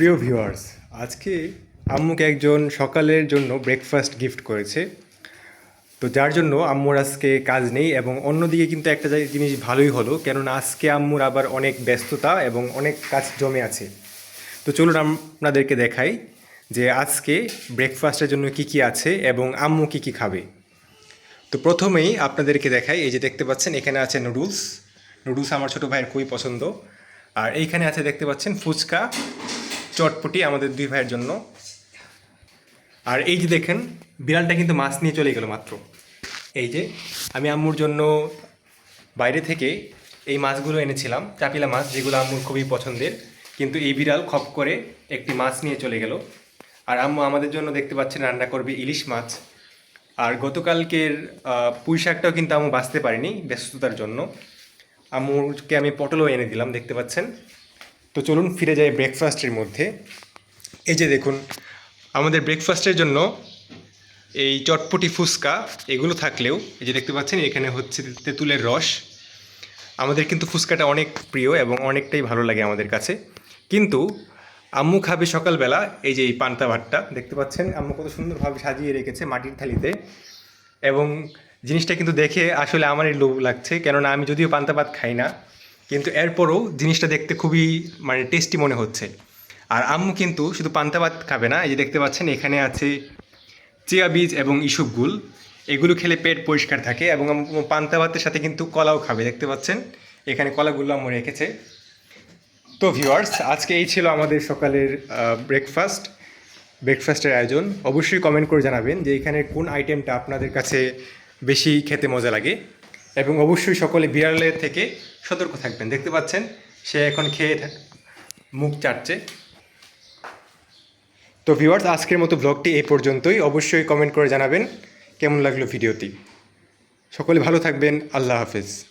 প্রিয় ভিউয়ার্স, আজকে আম্মুকে একজন সকালের জন্য ব্রেকফাস্ট গিফট করেছে। তো যার জন্য আম্মুর আজকে কাজ নেই এবং অন্যদিকে কিন্তু একটা জিনিস ভালোই হলো, কেননা আজকে আম্মুর আবার অনেক ব্যস্ততা এবং অনেক কাজ জমে আছে। তো চলুন আপনাদেরকে দেখাই যে আজকে ব্রেকফাস্টের জন্য কি কি আছে এবং আম্মু কি কি খাবে। তো প্রথমেই আপনাদেরকে দেখাই, এই যে দেখতে পাচ্ছেন, এখানে আছে নুডলস নুডলস আমার ছোটো ভাইয়ের খুবই পছন্দ। আর এইখানে আছে দেখতে পাচ্ছেন ফুচকা চটপটি আমাদের দুই ভাইয়ের জন্য। আর এই যে দেখেন, বিড়ালটা কিন্তু মাছ নিয়ে চলে গেল মাত্র। এই যে, আমি আম্মুর জন্য বাইরে থেকে এই মাছগুলো এনেছিলাম, চাপিলা মাছ, যেগুলো আম্মুর খুবই পছন্দের। কিন্তু এই বিড়াল খপ করে একটি মাছ নিয়ে চলে গেল। আর আম্মু আমাদের জন্য দেখতে পাচ্ছেন, রান্না করবে ইলিশ মাছ। আর গতকালকের পুঁই শাকটাও কিন্তু আম্মু বাঁচতে পারিনি ব্যস্ততার জন্য। আম্মুকে আমি পটলও এনে দিলাম, দেখতে পাচ্ছেন। তো চলুন ফিরে যাই ব্রেকফাস্টের মধ্যে। এই যে দেখুন, আমাদের ব্রেকফাস্টের জন্য এই চটপটি ফুচকা, এগুলো থাকলেও, এই যে দেখতে পাচ্ছেন, এখানে হচ্ছে তেঁতুলের রস। আমাদের কিন্তু ফুচকাটা অনেক প্রিয় এবং অনেকটাই ভালো লাগে আমাদের কাছে। কিন্তু আম্মু খাবে সকালবেলা এই যে এই পান্তা ভাতটা, দেখতে পাচ্ছেন, আম্মু কত সুন্দরভাবে সাজিয়ে রেখেছে মাটির থালিতে। এবং জিনিসটা কিন্তু দেখে আসলে আমারই লোভ লাগছে, কেননা আমি যদিও পান্তা ভাত খাই না কিন্তু এরপরও জিনিসটা দেখতে খুবই মানে টেস্টি মনে হচ্ছে। আর আম্মু কিন্তু শুধু পান্তা ভাত খাবে না, এই যে দেখতে পাচ্ছেন, এখানে আছে চিয়া বীজ এবং ইসুপগুল এগুলো খেলে পেট পরিষ্কার থাকে এবং পান্তা ভাতের সাথে কিন্তু কলাও খাবে, দেখতে পাচ্ছেন? এখানে কলাগুলো আম্মু রেখেছে। তো ভিউয়ার্স আজকে এই ছিল আমাদের সকালের ব্রেকফাস্ট ব্রেকফাস্টের আয়োজন। অবশ্যই কমেন্ট করে জানাবেন যে এখানে কোন আইটেমটা আপনাদের কাছে বেশি খেতে মজা লাগে। এবং অবশ্যই সকলে বিড়ালের থেকে সতর্ক থাকবেন। দেখতে পাচ্ছেন, সে এখন খেয়ে মুখ চাটছে। তো ভিউয়ার্স আজকের মতো ব্লগটি এই পর্যন্তই। অবশ্যই কমেন্ট করে জানাবেন কেমন লাগল ভিডিওটি। সকলে ভালো থাকবেন। আল্লাহ হাফেজ।